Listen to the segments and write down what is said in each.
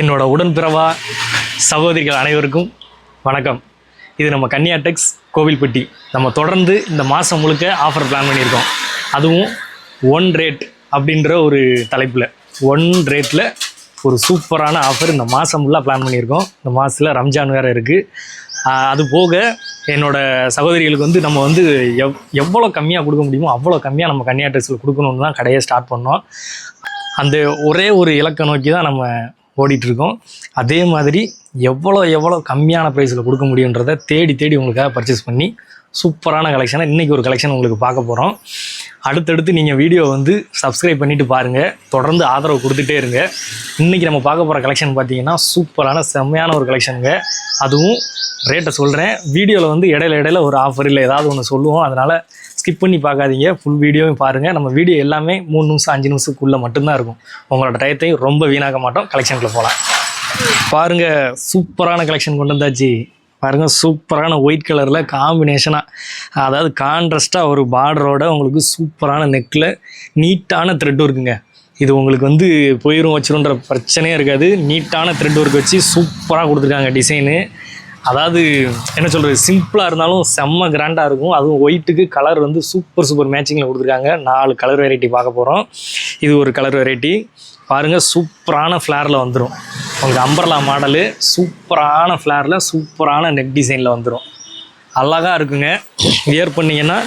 என்னோட உடன்பிறவா சகோதரிகள் அனைவருக்கும் வணக்கம். இது நம்ம கன்னியா டெக்ஸ் கோவில்பட்டி. நம்ம தொடர்ந்து இந்த மாதம் முழுக்க ஆஃபர் பிளான் பண்ணியிருக்கோம். அதுவும் ஒன் ரேட் அப்படின்ற ஒரு தலைப்பில். ஒன் ரேட்டில் ஒரு சூப்பரான ஆஃபர் இந்த மாதம் ஃபுல்லாக பிளான் பண்ணியிருக்கோம். இந்த மாதத்தில் ரம்ஜான் வேறு இருக்குது அது போக என்னோடய சகோதரிகளுக்கு வந்து நம்ம வந்து எவ் எவ்வளோ கம்மியாக கொடுக்க முடியுமோ அவ்வளோ கம்மியாக நம்ம கன்னியா டெக்ஸில் கொடுக்கணுன்னு தான் கடையை ஸ்டார்ட் பண்ணோம். அந்த ஒரே ஒரு இலக்கை நோக்கி தான் நம்ம ஓடிட்டுருக்கோம். அதே மாதிரி எவ்வளோ எவ்வளோ கம்மியான ப்ரைஸில் கொடுக்க முடியுன்றதை தேடி தேடி உங்களுக்காக பர்ச்சேஸ் பண்ணி சூப்பரான கலெக்ஷனை இன்றைக்கி ஒரு கலெக்ஷன் உங்களுக்கு பார்க்க போகிறோம் அடுத்தடுத்து நீங்கள் வீடியோ வந்து சப்ஸ்கிரைப் பண்ணிட்டு பாருங்கள் தொடர்ந்து ஆதரவு கொடுத்துட்டே இருங்க. இன்றைக்கி நம்ம பார்க்க போகிற கலெக்ஷன் பார்த்தீங்கன்னா சூப்பரான செம்மையான ஒரு கலெக்ஷனுங்க அதுவும் ரேட்டை சொல்கிறேன் வீடியோவில் வந்து இடையில இடையில ஒரு ஆஃபர் இல்லை. ஏதாவது ஒன்று சொல்லுவோம். அதனால் ஸ்கிப் பண்ணி பார்க்காதீங்க. ஃபுல் வீடியோவும் பாருங்கள் நம்ம வீடியோ எல்லாமே மூணு நிமிஷம் அஞ்சு நிமிஷத்துக்குள்ளே மட்டும்தான் இருக்கும். உங்களோட டயத்தையும் ரொம்ப வீணாக்க மாட்டோம். கலெக்ஷனுக்குள்ள போகலாம் பாருங்கள் சூப்பரான கலெக்ஷன் கொண்டு வந்தாச்சு. பாருங்கள் சூப்பரான ஒயிட் கலரில் காம்பினேஷனாக அதாவது கான்ட்ராஸ்டாக ஒரு பார்டரோட உங்களுக்கு சூப்பரான நெக்கில் நீட்டான த்ரெட் இருக்குங்க இது உங்களுக்கு வந்து போயிரும் வச்சிருன்ற பிரச்சனையே இருக்காது. நீட்டான த்ரெட் ஒர்க் வச்சு சூப்பராக கொடுத்துருக்காங்க டிசைனு அதாவது என்ன சொல்கிறது சிம்பிளாக இருந்தாலும் செம்ம கிராண்டாக இருக்கும். அதுவும் ஒயிட்டுக்கு கலர் வந்து சூப்பர் சூப்பர் மேட்சிங்கில் கொடுத்துருக்காங்க. நாலு கலர் வெரைட்டி பார்க்க போகிறோம் இது ஒரு கலர் வெரைட்டி பாருங்கள் சூப்பரான ஃப்ளேரில் வந்துடும் உங்களுக்கு அம்பர்லா மாடலு சூப்பரான ஃப்ளேரில் சூப்பரான நெக் டிசைனில் வந்துடும் அழகாக இருக்குங்க. வியர் பண்ணிங்கன்னா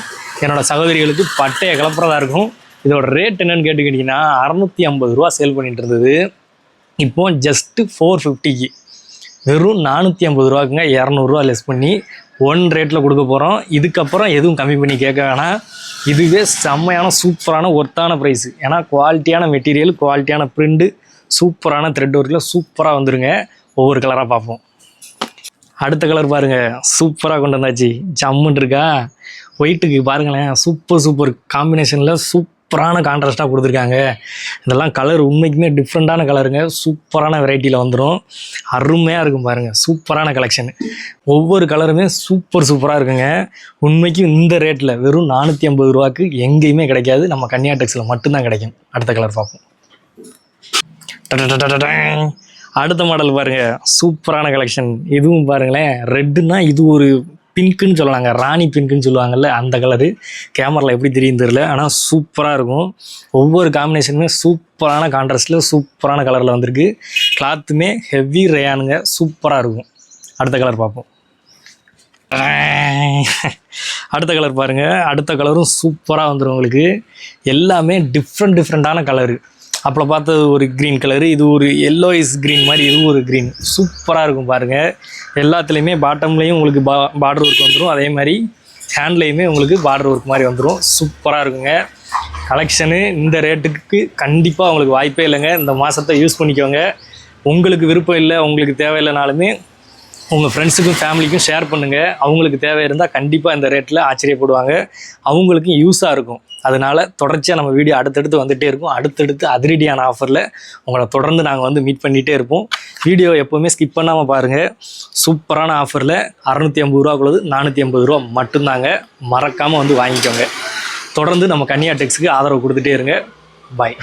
என்னோடய சகோதரிகளுக்கு பட்டையை கிளப்புறதா இருக்கும். இதோட ரேட் என்னன்னு கேட்டுக்கிட்டிங்கன்னா அறநூற்றி ஐம்பது ரூபா சேல் பண்ணிகிட்டு இருந்தது. இப்போ ஜஸ்ட்டு ஃபோர் ஃபிஃப்டிக்கு வெறும் நானூற்றி ஐம்பது ரூபாக்குங்க இரநூறுவா லெஸ் பண்ணி ஒன் ரேட்டில் கொடுக்க போகிறோம் இதுக்கப்புறம் எதுவும் கம்மி பண்ணி கேட்க வேணாம். இதுவே செம்மையான சூப்பரான ஒர்த்தான ப்ரைஸு ஏன்னா குவாலிட்டியான மெட்டீரியல் குவாலிட்டியான ப்ரிண்ட்டு சூப்பரான த்ரெட் ஒர்க்கில் சூப்பராக வந்துருங்க. ஒவ்வொரு கலராக பார்ப்போம். அடுத்த கலர் பாருங்க. சூப்பராக கொண்டு வந்தாச்சு. ஜம்முன் இருக்கா? ஒயிட்டுக்கு பாருங்களேன். சூப்பர் சூப்பர் காம்பினேஷனில் சூப் சூப்பரான கான்ட்ராஸ்ட்டாக கொடுத்துருக்காங்க. இதெல்லாம் கலர் உண்மைக்குமே டிஃப்ரெண்ட்டான கலருங்க சூப்பரான வெரைட்டியில் வந்துடும் அருமையாக இருக்கும் பாருங்கள் சூப்பரான கலெக்ஷன் ஒவ்வொரு கலருமே சூப்பர் சூப்பராக இருக்குங்க. உண்மைக்கும் இந்த ரேட்டில் வெறும் நானூற்றி ஐம்பது ரூபாய்க்கு எங்கேயுமே கிடைக்காது. நம்ம கன்னியா டெக்ஸில் மட்டும்தான் கிடைக்கும். அடுத்த கலர் பார்ப்போம். அடுத்த மாடல் பாருங்க சூப்பரான கலெக்ஷன் இதுவும் பாருங்களேன் ரெட்டுன்னா இது ஒரு பிங்க்குன்னு சொல்லலாங்க ராணி பிங்க்குன்னு சொல்லுவாங்கல்ல அந்த கலரு கேமராவில் எப்படி தெரியும் தெரியல. ஆனால் சூப்பராக இருக்கும். ஒவ்வொரு காம்பினேஷனுமே சூப்பரான கான்ட்ராஸ்டில் சூப்பரான கலரில் வந்திருக்கு. கிளாத்துமே ஹெவி ரேயானுங்க சூப்பராக இருக்கும். அடுத்த கலர் பார்ப்போம். அடுத்த கலர் பாருங்கள் அடுத்த கலரும் சூப்பராக வந்துடும் உங்களுக்கு. எல்லாமே டிஃப்ரெண்ட் டிஃப்ரெண்ட்டான கலரு அப்போ பார்த்தது ஒரு க்ரீன் கலரு இது ஒரு எல்லோயிஸ் க்ரீன் மாதிரி இது ஒரு க்ரீன் சூப்பராக இருக்கும் பாருங்கள் எல்லாத்துலேயுமே பாட்டம்லேயும் உங்களுக்கு பா பார்டர் ஒர்க் வந்துடும் அதே மாதிரி ஹேண்ட்லேயுமே உங்களுக்கு பார்டர் ஒர்க் மாதிரி வந்துடும் சூப்பராக இருக்குங்க. கலெக்ஷனு இந்த ரேட்டுக்கு கண்டிப்பாக உங்களுக்கு வாய்ப்பே இல்லைங்க. இந்த மாதத்தை யூஸ் பண்ணிக்கோங்க. உங்களுக்கு விருப்பம் இல்லை உங்களுக்கு தேவையில்லைனாலுமே உங்கள் ஃப்ரெண்ட்ஸுக்கும் ஃபேமிலிக்கும் ஷேர் பண்ணுங்கள் அவங்களுக்கு தேவை இருந்தால் கண்டிப்பாக இந்த ரேட்டில் ஆச்சரியப்படுவாங்க. அவங்களுக்கும் யூஸாக இருக்கும். அதனால தொடர்ச்சியாக நம்ம வீடியோ அடுத்தடுத்து வந்துகிட்டே இருக்கும். அடுத்தடுத்து அதிரடியான ஆஃபரில் உங்களை தொடர்ந்து நாங்கள் வந்து மீட் பண்ணிகிட்டே இருப்போம். வீடியோ எப்போவுமே ஸ்கிப் பண்ணாமல் பாருங்கள் சூப்பரான ஆஃபரில் அறநூற்றி ஐம்பது ரூபாக்குள்ளது நானூற்றி ஐம்பது ரூபா மட்டும்தாங்க. மறக்காமல் வந்து வாங்கிக்கோங்க. தொடர்ந்து நம்ம கன்னியா டெக்ஸுக்கு ஆதரவு கொடுத்துட்டே இருங்க. பாய்